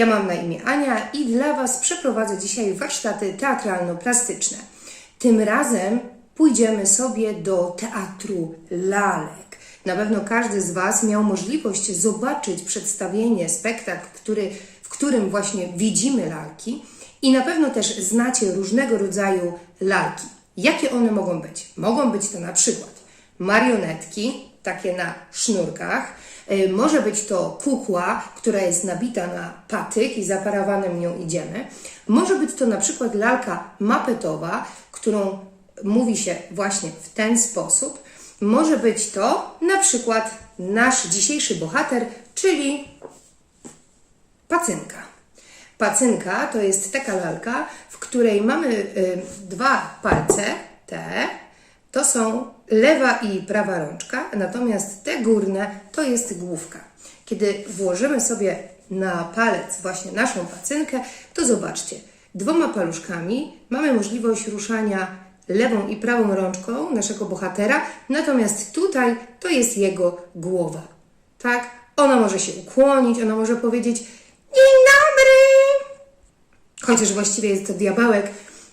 Ja mam na imię Ania i dla Was przeprowadzę dzisiaj warsztaty teatralno-plastyczne. Tym razem pójdziemy sobie do teatru lalek. Na pewno każdy z Was miał możliwość zobaczyć przedstawienie, spektakl, który, w którym właśnie widzimy lalki i na pewno też znacie różnego rodzaju lalki. Jakie one mogą być? Mogą być to na przykład marionetki, takie na sznurkach. Y, Może być to kukła, która jest nabita na patyk i za parawanem nią idziemy. Może być to na przykład lalka mapetowa, którą mówi się właśnie w ten sposób. Może być to na przykład nasz dzisiejszy bohater, czyli pacynka. Pacynka to jest taka lalka, w której mamy y, dwa palce, te, to są lewa i prawa rączka, natomiast te górne to jest główka. Kiedy włożymy sobie na palec właśnie naszą pacynkę, to zobaczcie, dwoma paluszkami mamy możliwość ruszania lewą i prawą rączką naszego bohatera, natomiast tutaj to jest jego głowa. Tak? Ona może się ukłonić, ona może powiedzieć Dzień dobry! Chociaż właściwie jest to diabełek,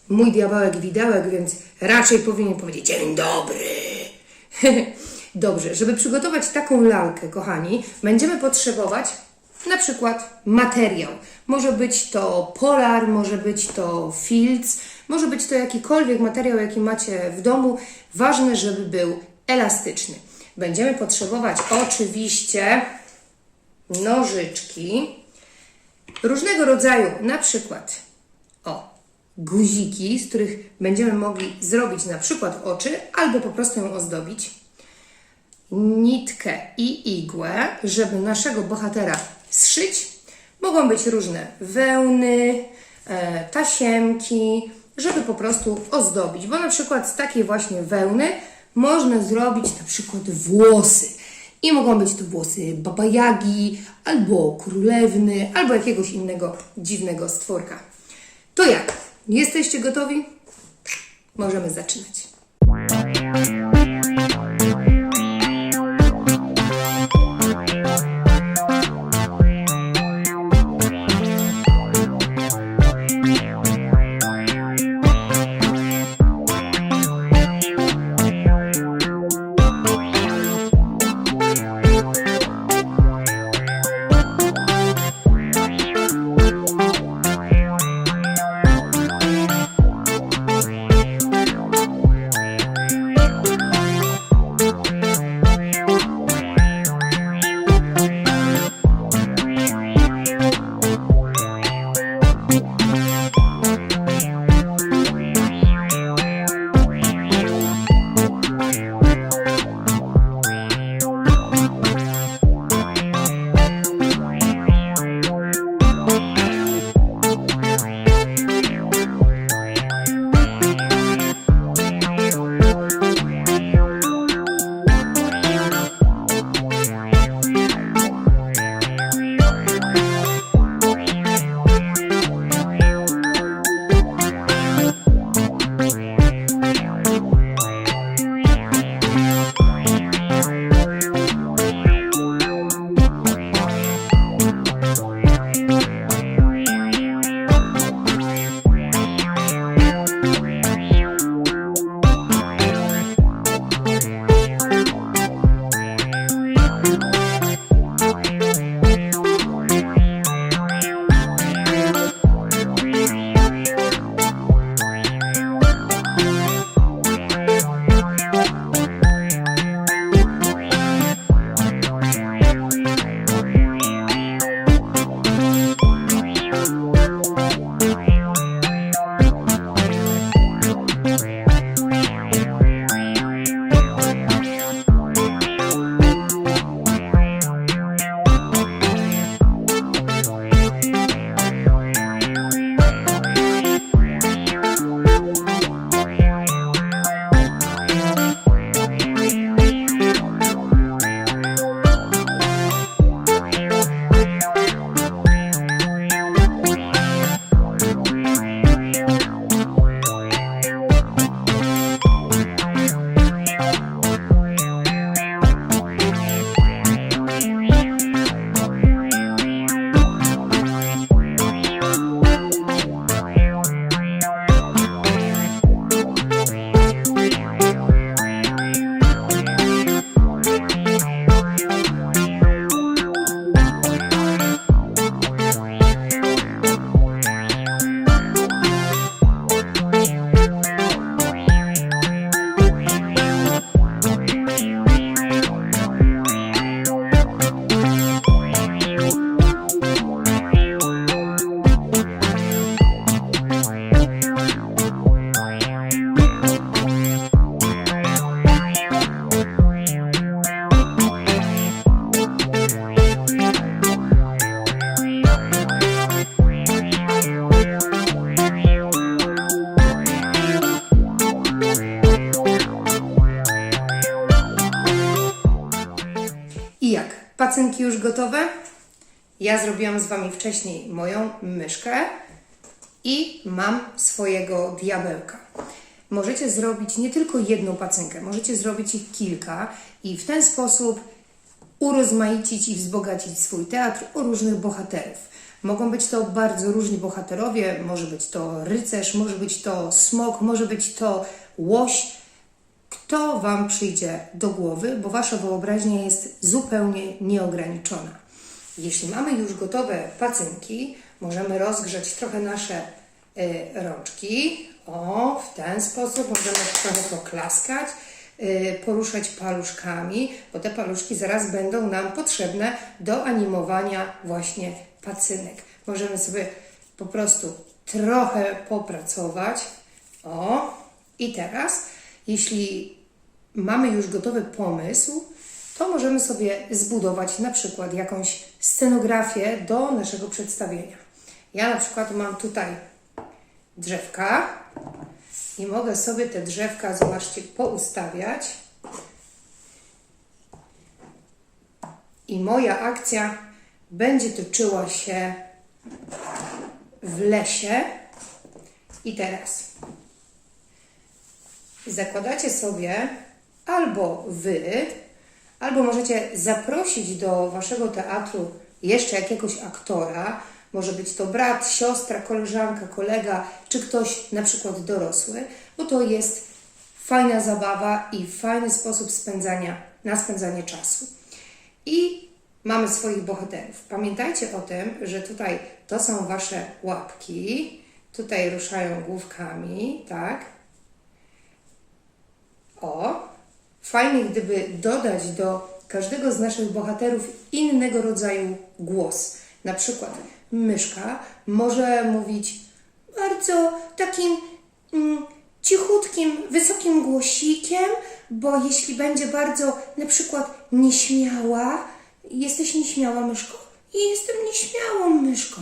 mój diabełek widełek, więc raczej powinien powiedzieć dzień dobry. Dobrze, żeby przygotować taką lalkę, kochani, będziemy potrzebować na przykład materiał. Może być to polar, może być to filc, może być to jakikolwiek materiał, jaki macie w domu. Ważne, żeby był elastyczny. Będziemy potrzebować oczywiście nożyczki, różnego rodzaju, na przykład o guziki, z których będziemy mogli zrobić na przykład oczy, albo po prostu ją ozdobić, nitkę i igłę, żeby naszego bohatera zszyć. Mogą być różne wełny, e, tasiemki, żeby po prostu ozdobić, bo na przykład z takiej właśnie wełny można zrobić na przykład włosy. I mogą być to włosy babajagi, albo królewny, albo jakiegoś innego dziwnego stworka. To jak? Jesteście gotowi? Możemy zaczynać. Już gotowe? Ja zrobiłam z Wami wcześniej moją myszkę i mam swojego diabełka. Możecie zrobić nie tylko jedną pacynkę, możecie zrobić ich kilka i w ten sposób urozmaicić i wzbogacić swój teatr o różnych bohaterów. Mogą być to bardzo różni bohaterowie, może być to rycerz, może być to smok, może być to łoś. Kto Wam przyjdzie do głowy, bo Wasza wyobraźnia jest zupełnie nieograniczona. Jeśli mamy już gotowe pacynki, możemy rozgrzać trochę nasze y, rączki. O, w ten sposób możemy trochę poklaskać, y, poruszać paluszkami, bo te paluszki zaraz będą nam potrzebne do animowania właśnie pacynek. Możemy sobie po prostu trochę popracować. O, i teraz, jeśli mamy już gotowy pomysł, to możemy sobie zbudować na przykład jakąś scenografię do naszego przedstawienia. Ja na przykład mam tutaj drzewka i mogę sobie te drzewka, zobaczcie, poustawiać. I moja akcja będzie toczyła się w lesie. I teraz zakładacie sobie albo wy, albo możecie zaprosić do waszego teatru jeszcze jakiegoś aktora. Może być to brat, siostra, koleżanka, kolega, czy ktoś na przykład dorosły, bo to jest fajna zabawa i fajny sposób spędzania, na spędzanie czasu. I mamy swoich bohaterów. Pamiętajcie o tym, że tutaj to są wasze łapki, tutaj ruszają główkami, tak? O, fajnie gdyby dodać do każdego z naszych bohaterów innego rodzaju głos. Na przykład myszka może mówić bardzo takim mm, cichutkim, wysokim głosikiem, bo jeśli będzie bardzo na przykład nieśmiała, jesteś nieśmiała myszką? I jestem nieśmiałą myszką.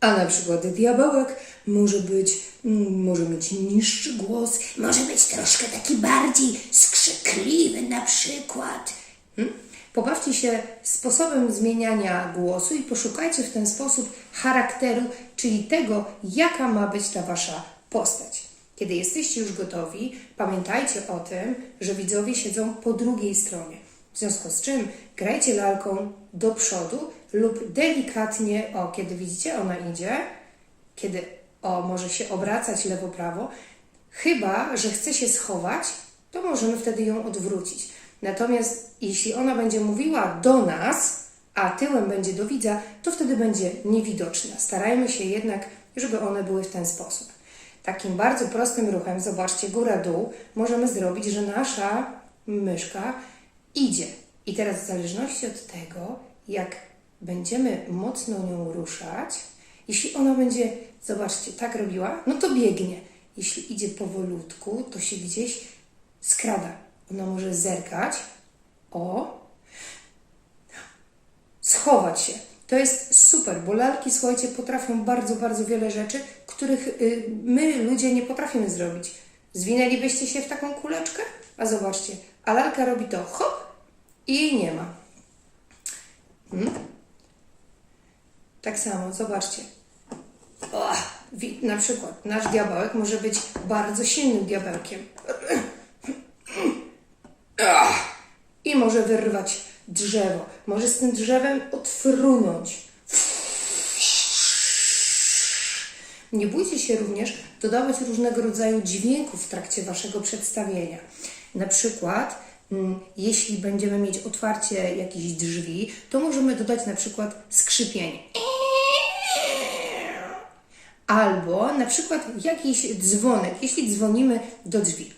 A na przykład diabełek może być, może mieć niższy głos, może być troszkę taki bardziej skrzykliwy na przykład. Hmm? Pobawcie się sposobem zmieniania głosu i poszukajcie w ten sposób charakteru, czyli tego, jaka ma być ta wasza postać. Kiedy jesteście już gotowi, pamiętajcie o tym, że widzowie siedzą po drugiej stronie. W związku z czym grajcie lalką do przodu lub delikatnie, o kiedy widzicie, ona idzie, kiedy o może się obracać lewo-prawo, chyba że chce się schować, to możemy wtedy ją odwrócić. Natomiast jeśli ona będzie mówiła do nas, a tyłem będzie do widza, to wtedy będzie niewidoczna. Starajmy się jednak, żeby one były w ten sposób. Takim bardzo prostym ruchem, zobaczcie, góra-dół, możemy zrobić, że nasza myszka idzie. I teraz w zależności od tego, jak będziemy mocno nią ruszać, jeśli ona będzie, zobaczcie, tak robiła, no to biegnie. Jeśli idzie powolutku, to się gdzieś skrada. Ona może zerkać, o, schować się. To jest super, bo lalki, słuchajcie, potrafią bardzo, bardzo wiele rzeczy, których y, my, ludzie, nie potrafimy zrobić. Zwinęlibyście się w taką kuleczkę? A zobaczcie, a lalka robi to hop i jej nie ma. Hmm? Tak samo, zobaczcie. Na przykład nasz diabełek może być bardzo silnym diabełkiem. I może wyrwać drzewo. Może z tym drzewem odfrunąć. Nie bójcie się również dodawać różnego rodzaju dźwięków w trakcie Waszego przedstawienia. Na przykład, mm, jeśli będziemy mieć otwarcie jakichś drzwi, to możemy dodać na przykład skrzypienie. Albo na przykład jakiś dzwonek, jeśli dzwonimy do drzwi.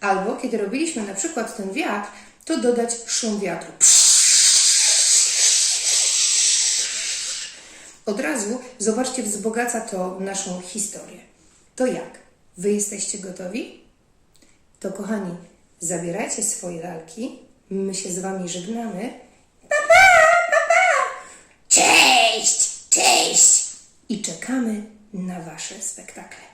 Albo kiedy robiliśmy na przykład ten wiatr, to dodać szum wiatru. Od razu, zobaczcie, wzbogaca to naszą historię. To jak? Wy jesteście gotowi? To kochani, zabierajcie swoje lalki, my się z Wami żegnamy. Pa, pa. Cześć, cześć! I czekamy na Wasze spektakle.